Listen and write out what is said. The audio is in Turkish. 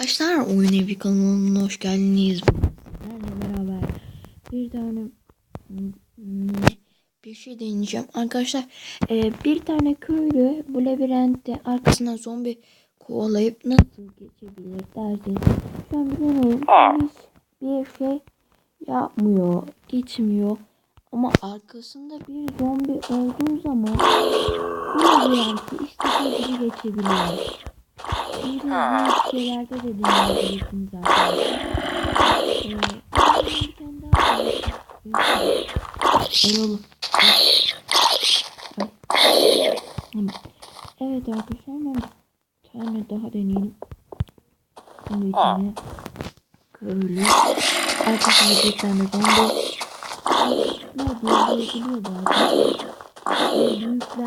Arkadaşlar Oyun Evi kanalına hoş geldiniz. Sizlerle beraber bir tane bir şey deneyeceğim. Arkadaşlar e, bir tane köylü bu labirentte arkasından zombi kovalayıp nasıl geçebilir derseniz. Şu an bilmiyorum. Hiç bir şey yapmıyor. Geçmiyor. Ama arkasında bir zombi olduğu zaman bu labirentti istediği gibi geçebiliyor. Şimdi bu şeylerde de deneyebilirsiniz arkadaşlar. Ee, bir tane daha var. Tamam. Evet arkadaşlar ben bir tane daha deneyelim. Şimdi içine köylü. Arkasında bir tane zombi. Ne diyebiliyor bu arkadaşlar. Büyükler